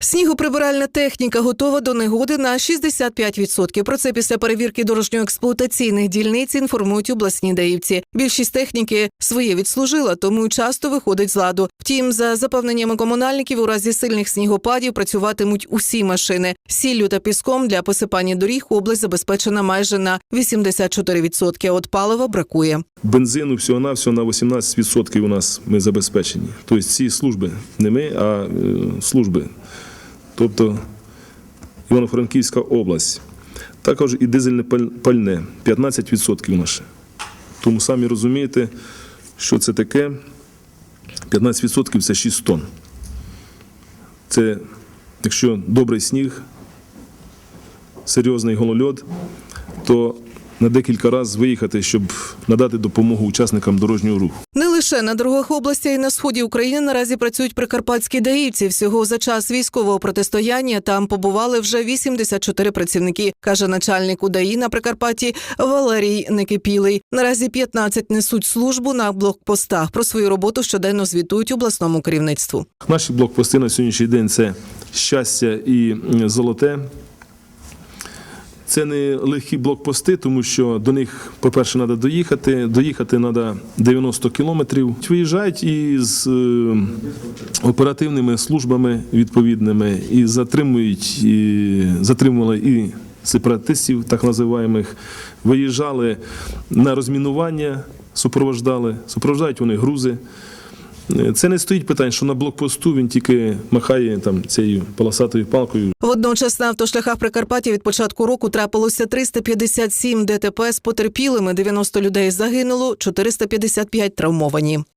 Снігоприбиральна техніка готова до негоди на 65%. Про це після перевірки дорожньо-експлуатаційних дільниць інформують обласні даївці. Більшість техніки своє відслужила, тому часто виходить з ладу. Втім, за запевненнями комунальників, у разі сильних снігопадів працюватимуть усі машини. Сіллю та піском для посипання доріг область забезпечена майже на 84%. От палива бракує. Бензину всього-навсього на 18% у нас ми забезпечені. Тобто ці служби, не ми, а е, служби. Тобто Івано-Франківська область. Також і дизельне пальне 15% наше. Тому самі розумієте, що це таке. 15% це 6 тонн. Це якщо добрий сніг, серйозний голольот, то на декілька разів виїхати, щоб надати допомогу учасникам дорожнього руху. Не лише на дорогах області, а й на сході України наразі працюють прикарпатські даївці. Всього за час військового протистояння там побували вже 84 працівники, каже начальник УДАІ на Прикарпатті Валерій Некипілий. Наразі 15 несуть службу на блокпостах. Про свою роботу щоденно звітують обласному керівництву. Наші блокпости на сьогоднішній день це щастя і золоте. Це не легкі блокпости, тому що до них, по-перше, треба доїхати. Доїхати треба 90 кілометрів. Виїжджають із е, оперативними службами відповідними і затримують, і затримували і сепаратистів, так називаємих. Виїжджали на розмінування, супроводжали, супроводжають вони грузи. Це не стоїть питань, що на блокпосту він тільки махає там цією полосатою палкою. Водночас на автошляхах Прикарпаття від початку року трапилося 357 ДТП з потерпілими. 90 людей загинуло, 455 травмовані.